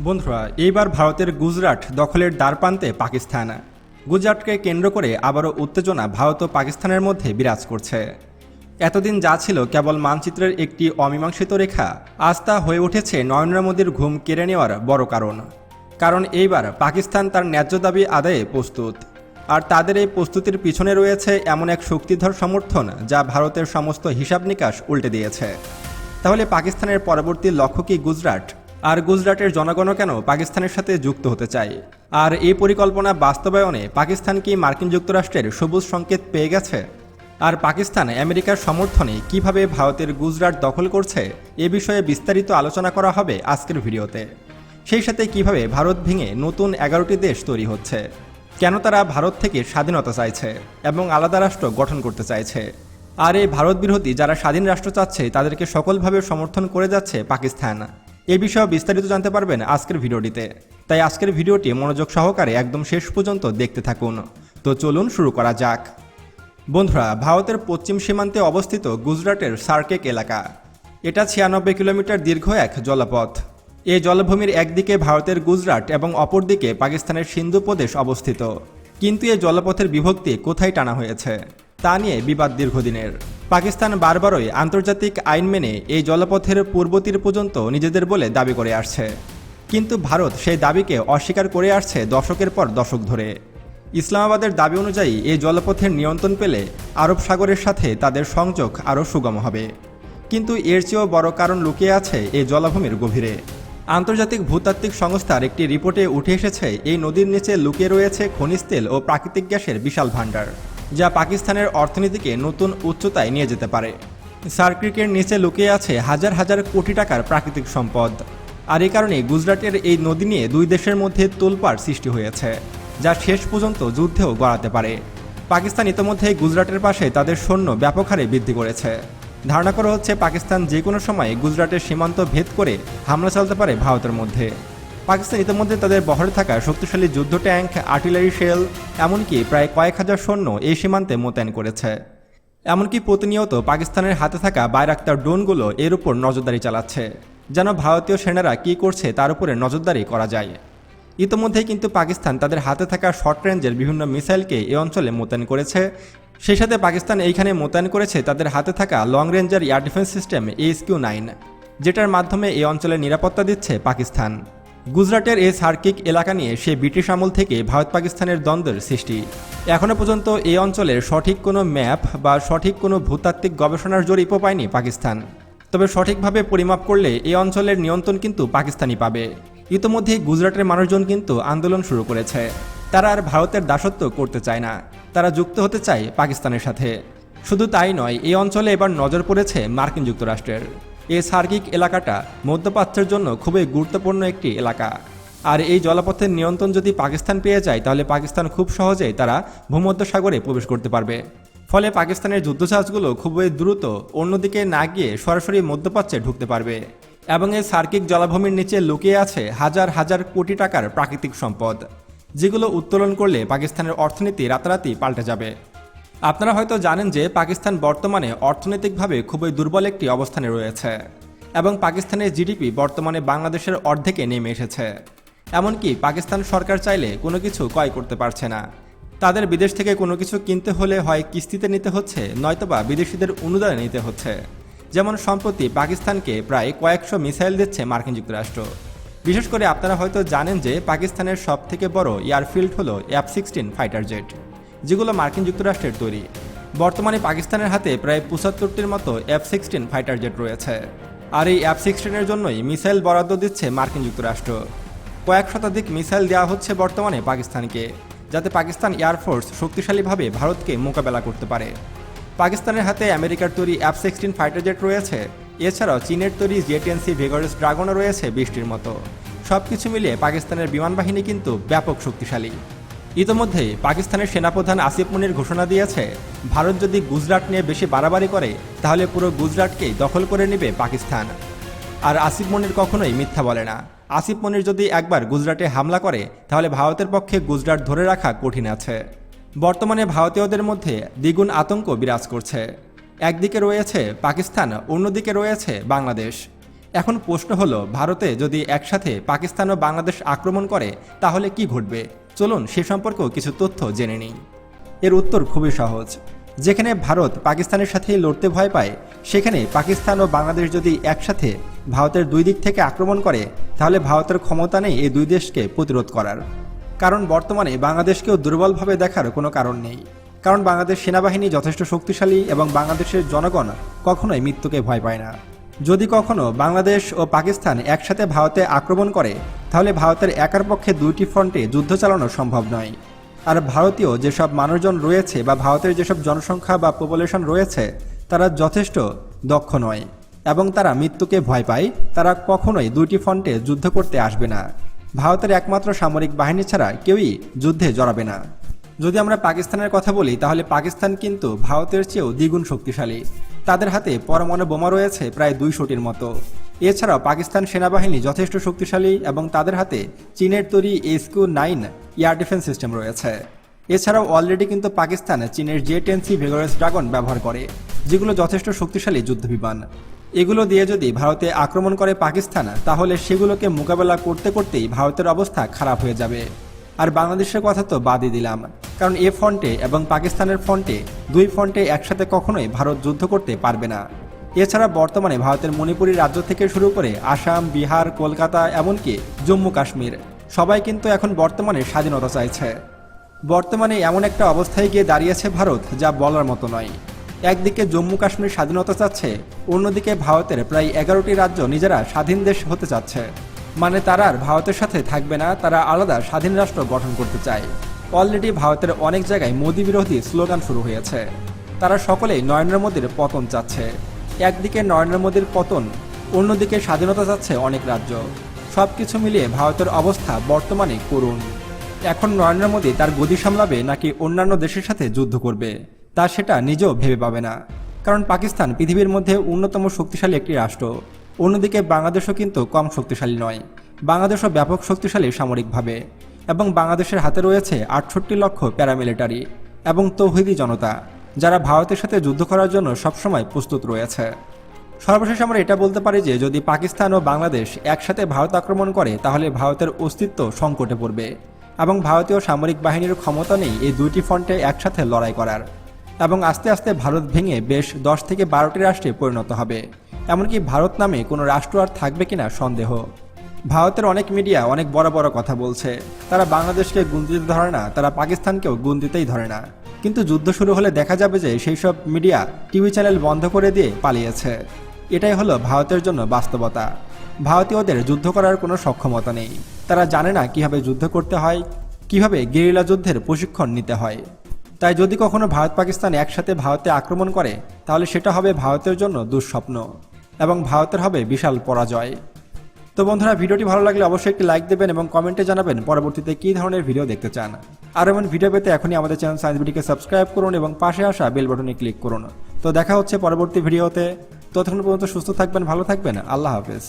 বন্ধুরা, এইবার ভারতের গুজরাট দখলের দ্বারপ্রান্তে পাকিস্তান। গুজরাটকে কেন্দ্র করে আবারও উত্তেজনা ভারত ও পাকিস্তানের মধ্যে বিরাজ করছে। এতদিন যা ছিল কেবল মানচিত্রের একটি অমীমাংসিত রেখা, আজ তা হয়ে উঠেছে নরেন্দ্র মোদীর ঘুম কেড়ে নেওয়ার বড় কারণ। কারণ এইবার পাকিস্তান তার ন্যায্য দাবি আদায়ে প্রস্তুত। আর তাদের এই প্রস্তুতির পিছনে রয়েছে এমন এক শক্তিধর সমর্থন যা ভারতের সমস্ত হিসাব নিকাশ উল্টে দিয়েছে। তাহলে পাকিস্তানের পরবর্তী লক্ষ্য কি গুজরাট? আর গুজরাটের জনগণও কেন পাকিস্তানের সাথে যুক্ত হতে চায়? আর এই পরিকল্পনা বাস্তবায়নে পাকিস্তান কি মার্কিন যুক্তরাষ্ট্রের সবুজ সংকেত পেয়ে গেছে? আর পাকিস্তান আমেরিকার সমর্থনে কীভাবে ভারতের গুজরাট দখল করছে? এ বিষয়ে বিস্তারিত আলোচনা করা হবে আজকের ভিডিওতে। সেই সাথে কীভাবে ভারত ভেঙে নতুন এগারোটি দেশ তৈরি হচ্ছে? কেন তারা ভারত থেকে স্বাধীনতা চাইছে এবং আলাদা রাষ্ট্র গঠন করতে চাইছে? আর এই ভারত বিরোধী যারা স্বাধীন রাষ্ট্র চাচ্ছে, তাদেরকে সকলভাবে সমর্থন করে যাচ্ছে পাকিস্তান। এ বিষয়ে বিস্তারিত জানতে পারবেন আজকের ভিডিওটিতে। তাই আজকের ভিডিওটি মনোযোগ সহকারে একদম শেষ পর্যন্ত দেখতে থাকুন। তো চলুন শুরু করা যাক। বন্ধুরা, ভারতের পশ্চিম সীমান্তে অবস্থিত গুজরাটের সার্কেক এলাকা। এটা ছিয়ানব্বই কিলোমিটার দীর্ঘ এক জলপথ। এই জলভূমির একদিকে ভারতের গুজরাট এবং অপরদিকে পাকিস্তানের সিন্ধু প্রদেশ অবস্থিত। কিন্তু এই জলপথের বিভক্তি কোথায় টানা হয়েছে, তা নিয়ে বিবাদ দীর্ঘদিনের। পাকিস্তান বারবারই আন্তর্জাতিক আইন মেনে এই জলপথের পূর্ব তীর পর্যন্ত নিজেদের বলে দাবি করে আসছে। কিন্তু ভারত সেই দাবিকে অস্বীকার করে আসছে দশকের পর দশক ধরে। ইসলামাবাদের দাবি অনুযায়ী এই জলপথের নিয়ন্ত্রণ পেলে আরব সাগরের সাথে তাদের সংযোগ আরও সুগম হবে। কিন্তু এর চেয়েও বড় কারণ লুকিয়ে আছে এই জলাভূমির গভীরে। আন্তর্জাতিক ভূতাত্ত্বিক সংস্থার একটি রিপোর্টে উঠে এসেছে, এই নদীর নিচে লুকিয়ে রয়েছে খনিজ তেল ও প্রাকৃতিক গ্যাসের বিশাল ভাণ্ডার। যা পাকিস্তানের অর্থনীতিকে নতুন উচ্চতায় নিয়ে যেতে পারে। সার্ক্রিকের নিচে লুকিয়ে আছে হাজার হাজার কোটি টাকার প্রাকৃতিক সম্পদ। আর এই কারণে গুজরাটের এই নদী নিয়ে দুই দেশের মধ্যে তোলপাড় সৃষ্টি হয়েছে, যা শেষ পর্যন্ত যুদ্ধেও গড়াতে পারে। পাকিস্তান ইতোমধ্যে গুজরাটের পাশে তাদের সৈন্য ব্যাপক হারে বৃদ্ধি করেছে। ধারণা করা হচ্ছে পাকিস্তান যে কোনো সময় গুজরাটের সীমান্ত ভেদ করে হামলা চালাতে পারে ভারতের মধ্যে। পাকিস্তান ইতিমধ্যে তাদের বহরে থাকা শক্তিশালী যুদ্ধ ট্যাঙ্ক, আর্টিলারি শেল, এমনকি প্রায় কয়েক হাজার সৈন্য এই সীমান্তে মোতায়েন করেছে। এমনকি প্রতিনিয়ত পাকিস্তানের হাতে থাকা বাইরাক্তার ড্রোনগুলো এর উপর নজরদারি চালাচ্ছে। যেন ভারতীয় সেনারা কী করছে তার উপরে নজরদারি করা যায়। ইতোমধ্যেই কিন্তু পাকিস্তান তাদের হাতে থাকা শর্ট রেঞ্জের বিভিন্ন মিসাইলকে এই অঞ্চলে মোতায়েন করেছে। সেই সাথে পাকিস্তান এইখানে মোতায়েন করেছে তাদের হাতে থাকা লং রেঞ্জের air defence system HQ nine, যেটার মাধ্যমে এই অঞ্চলে নিরাপত্তা দিচ্ছে পাকিস্তান। গুজরাটের এই সার্কিক এলাকা নিয়ে সে ব্রিটিশ আমল থেকে ভারত পাকিস্তানের দ্বন্দ্বের সৃষ্টি। এখনও পর্যন্ত এই অঞ্চলের সঠিক কোনো ম্যাপ বা সঠিক কোনো ভূতাত্ত্বিক গবেষণার জরিপও পায়নি পাকিস্তান। তবে সঠিকভাবে পরিমাপ করলে এই অঞ্চলের নিয়ন্ত্রণ কিন্তু পাকিস্তানি পাবে। ইতোমধ্যেই গুজরাটের মানুষজন কিন্তু আন্দোলন শুরু করেছে। তারা আর ভারতের দাসত্ব করতে চায় না। তারা যুক্ত হতে চায় পাকিস্তানের সাথে। শুধু তাই নয় এই অঞ্চলে এবার নজর পড়েছে মার্কিন যুক্তরাষ্ট্রের। এই সার্কিক এলাকাটা মধ্যপ্রাচ্যের জন্য খুবই গুরুত্বপূর্ণ একটি এলাকা। আর এই জলপথের নিয়ন্ত্রণ যদি পাকিস্তান পেয়ে যায়, তাহলে পাকিস্তান খুব সহজেই তারা ভূমধ্যসাগরে প্রবেশ করতে পারবে। ফলে পাকিস্তানের যুদ্ধজাহাজগুলো খুবই দ্রুত অন্যদিকে না গিয়ে সরাসরি মধ্যপ্রাচ্যে ঢুকতে পারবে এবং এই সার্কিক জলাভূমির নিচে লুকিয়ে আছে হাজার হাজার কোটি টাকার প্রাকৃতিক সম্পদ, যেগুলো উত্তোলন করলে পাকিস্তানের অর্থনীতি রাতারাতি পাল্টে যাবে। আপনারা হয়তো জানেন যে পাকিস্তান বর্তমানে অর্থনৈতিকভাবে খুবই দুর্বল একটি অবস্থানে রয়েছে এবং পাকিস্তানের জিডিপি বর্তমানে বাংলাদেশের অর্ধেকে নেমে এসেছে। এমনকি পাকিস্তান সরকার চাইলে কোনো কিছু ক্রয় করতে পারছে না। তাদের বিদেশ থেকে কোনো কিছু কিনতে হলে হয় কিস্তিতে নিতে হচ্ছে, নয়তোবা বিদেশিদের অনুদানে নিতে হচ্ছে। যেমন সম্প্রতি পাকিস্তানকে প্রায় কয়েকশো মিসাইল দিচ্ছে মার্কিন যুক্তরাষ্ট্র। বিশেষ করে আপনারা হয়তো জানেন যে পাকিস্তানের সবথেকে বড় এয়ারফিল্ড হলো এফ সিক্সটিন ফাইটার জেট। যেগুলো মার্কিন যুক্তরাষ্ট্রের তৈরি। বর্তমানে পাকিস্তানের হাতে প্রায় পঁচাত্তরটির মতো এফ সিক্সটিন ফাইটার জেট রয়েছে। আর এই এফ সিক্সটিনের জন্যই মিসাইল বরাদ্দ দিচ্ছে মার্কিন যুক্তরাষ্ট্র। কয়েক শতাধিক মিসাইল দেওয়া হচ্ছে বর্তমানে পাকিস্তানকে, যাতে পাকিস্তান এয়ারফোর্স শক্তিশালীভাবে ভারতকে মোকাবেলা করতে পারে। পাকিস্তানের হাতে আমেরিকার তৈরি অ্যাপ সিক্সটিন ফাইটার জেট রয়েছে। এছাড়াও চীনের তৈরি জেটিএনসি ভেগরেস ড্রাগনও রয়েছে বৃষ্টির মতো। সব কিছু মিলিয়ে পাকিস্তানের বিমান বাহিনী কিন্তু ব্যাপক শক্তিশালী। ইতোমধ্যেই পাকিস্তানের সেনাপ্রধান আসিফ মনির ঘোষণা দিয়েছে, ভারত যদি গুজরাট নিয়ে বেশি বাড়াবাড়ি করে, তাহলে পুরো গুজরাটকেই দখল করে নেবে পাকিস্তান। আর আসিফ মনির কখনোই মিথ্যা বলে না। আসিফ মনির যদি একবার গুজরাটে হামলা করে, তাহলে ভারতের পক্ষে গুজরাট ধরে রাখা কঠিন আছে। বর্তমানে ভারতীয়দের মধ্যে দ্বিগুণ আতঙ্ক বিরাজ করছে। একদিকে রয়েছে পাকিস্তান, অন্যদিকে রয়েছে বাংলাদেশ। এখন প্রশ্ন হলো, ভারতে যদি একসাথে পাকিস্তান ও বাংলাদেশ আক্রমণ করে, তাহলে কি ঘটবে? চলুন সে সম্পর্কেও কিছু তথ্য জেনে নিই। এর উত্তর খুবই সহজ। যেখানে ভারত পাকিস্তানের সাথে লড়তে ভয় পায়, সেখানে পাকিস্তান ও বাংলাদেশ যদি একসাথে ভারতের দুই দিক থেকে আক্রমণ করে, তাহলে ভারতের ক্ষমতা নেই এই দুই দেশকে প্রতিরোধ করার। কারণ বর্তমানে বাংলাদেশকেও দুর্বলভাবে দেখার কোনো কারণ নেই। কারণ বাংলাদেশ সেনাবাহিনী যথেষ্ট শক্তিশালী এবং বাংলাদেশের জনগণ কখনোই মৃত্যুকে ভয় পায় না। যদি কখনো বাংলাদেশ ও পাকিস্তান একসাথে ভারতে আক্রমণ করে, তাহলে ভারতের একার পক্ষে দুইটি ফ্রন্টে যুদ্ধ চালানো সম্ভব নয়। আর ভারতীয় যেসব মানুষজন রয়েছে বা ভারতের যেসব জনসংখ্যা বা পপুলেশন রয়েছে, তারা যথেষ্ট দক্ষ নয় এবং তারা মৃত্যুকে ভয় পায়। তারা কখনোই দুইটি ফ্রন্টে যুদ্ধ করতে আসবে না। ভারতের একমাত্র সামরিক বাহিনী ছাড়া কেউই যুদ্ধে জড়াবে না। যদি আমরা পাকিস্তানের কথা বলি, তাহলে পাকিস্তান কিন্তু ভারতের চেয়েও দ্বিগুণ শক্তিশালী। তাদের হাতে পরমাণু বোমা রয়েছে প্রায় দুইশোটির মতো। এছাড়াও পাকিস্তান সেনাবাহিনী যথেষ্ট শক্তিশালী এবং তাদের হাতে চীনের তৈরি এসকু নাইন এয়ার ডিফেন্স সিস্টেম রয়েছে। এছাড়াও অলরেডি কিন্তু পাকিস্তান চীনের J ten C vigorous dragon ব্যবহার করে, যেগুলো যথেষ্ট শক্তিশালী যুদ্ধবিমান। এগুলো দিয়ে যদি ভারতে আক্রমণ করে পাকিস্তান, তাহলে সেগুলোকে মোকাবেলা করতে করতেই ভারতের অবস্থা খারাপ হয়ে যাবে। আর বাংলাদেশের কথা তো বাদই দিলাম। কারণ এ ফ্রন্টে এবং পাকিস্তানের ফন্টে দুই ফন্টে একসাথে কখনোই ভারত যুদ্ধ করতে পারবে না। এছাড়া বর্তমানে ভারতের মণিপুরী রাজ্য থেকে শুরু করে আসাম, বিহার, কলকাতা, এমনকি জম্মু কাশ্মীর। সবাই কিন্তু এখন বর্তমানে স্বাধীনতা চাইছে। বর্তমানে এমন একটা অবস্থায় গিয়ে দাঁড়িয়েছে ভারত যা বলার মতো নয়। একদিকে জম্মু কাশ্মীর স্বাধীনতা চাচ্ছে, অন্যদিকে ভারতের প্রায় এগারোটি রাজ্য নিজেরা স্বাধীন দেশ হতে চাচ্ছে। মানে তারা আর ভারতের সাথে থাকবে না, তারা আলাদা স্বাধীন রাষ্ট্র গঠন করতে চায়। অলরেডি ভারতের অনেক জায়গায় মোদী বিরোধী স্লোগান শুরু হয়েছে। তারা সকলেই নরেন্দ্র মোদীর পতন চাচ্ছে। একদিকে নরেন্দ্র মোদীর পতন, অন্যদিকে স্বাধীনতা চাচ্ছে অনেক রাজ্য। সবকিছু মিলিয়ে ভারতের অবস্থা বর্তমানে করুণ। এখন নরেন্দ্র মোদী তার গদি সামলাবে নাকি অন্যান্য দেশের সাথে যুদ্ধ করবে, তা সেটা নিজেও ভেবে পাবে না। কারণ পাকিস্তান পৃথিবীর মধ্যে অন্যতম শক্তিশালী একটি রাষ্ট্র। অন্যদিকে বাংলাদেশও কিন্তু কম শক্তিশালী নয়। বাংলাদেশও ব্যাপক শক্তিশালী সামরিকভাবে। এবং বাংলাদেশের হাতে রয়েছে আটষট্টি লক্ষ প্যারামিলিটারি এবং তৌহিদি জনতা, যারা ভারতের সাথে যুদ্ধ করার জন্য সবসময় প্রস্তুত রয়েছে। সর্বশেষ আমরা এটা বলতে পারি যে, যদি পাকিস্তান ও বাংলাদেশ একসাথে ভারত আক্রমণ করে, তাহলে ভারতের অস্তিত্ব সংকটে পড়বে। এবং ভারতীয় সামরিক বাহিনীর ক্ষমতা নেই এই দুইটি ফ্রন্টে একসাথে লড়াই করার। এবং আস্তে আস্তে ভারত ভেঙে বেশ দশ থেকে বারোটি রাষ্ট্রে পরিণত হবে। এমনকি ভারত নামে কোনো রাষ্ট্র আর থাকবে কিনা সন্দেহ। ভারতের অনেক মিডিয়া অনেক বড় বড় কথা বলছে। তারা বাংলাদেশকে গুণ দিতে ধরে না, তারা পাকিস্তানকেও গুণ দিতেই ধরে না। কিন্তু যুদ্ধ শুরু হলে দেখা যাবে যে সেই সব মিডিয়া টিভি চ্যানেল বন্ধ করে দিয়ে পালিয়েছে। এটাই হলো ভারতের জন্য বাস্তবতা। ভারতীয়দের যুদ্ধ করার কোনো সক্ষমতা নেই। তারা জানে না কীভাবে যুদ্ধ করতে হয়, কীভাবে গেরিলা যুদ্ধের প্রশিক্ষণ নিতে হয়। তাই যদি কখনো ভারত পাকিস্তান একসাথে ভারতে আক্রমণ করে, তাহলে সেটা হবে ভারতের জন্য দুঃস্বপ্ন। এবং ভারতের হবে বিশাল পরাজয়। তো বন্ধুরা, ভিডিওটি ভালো লাগলে অবশ্যই একটি লাইক দেবেন এবং কমেন্টে জানাবেন পরবর্তীতে কী ধরনের ভিডিও দেখতে চান। আর এমন ভিডিও পেতে এখনই আমাদের চ্যানেল সায়েন্স ভিডিওকে সাবস্ক্রাইব করুন এবং পাশে আসা বেল বাটনে ক্লিক করুন। তো দেখা হচ্ছে পরবর্তী ভিডিওতে। ততক্ষণ পর্যন্ত সুস্থ থাকবেন, ভালো থাকবেন, আল্লাহ হাফেজ।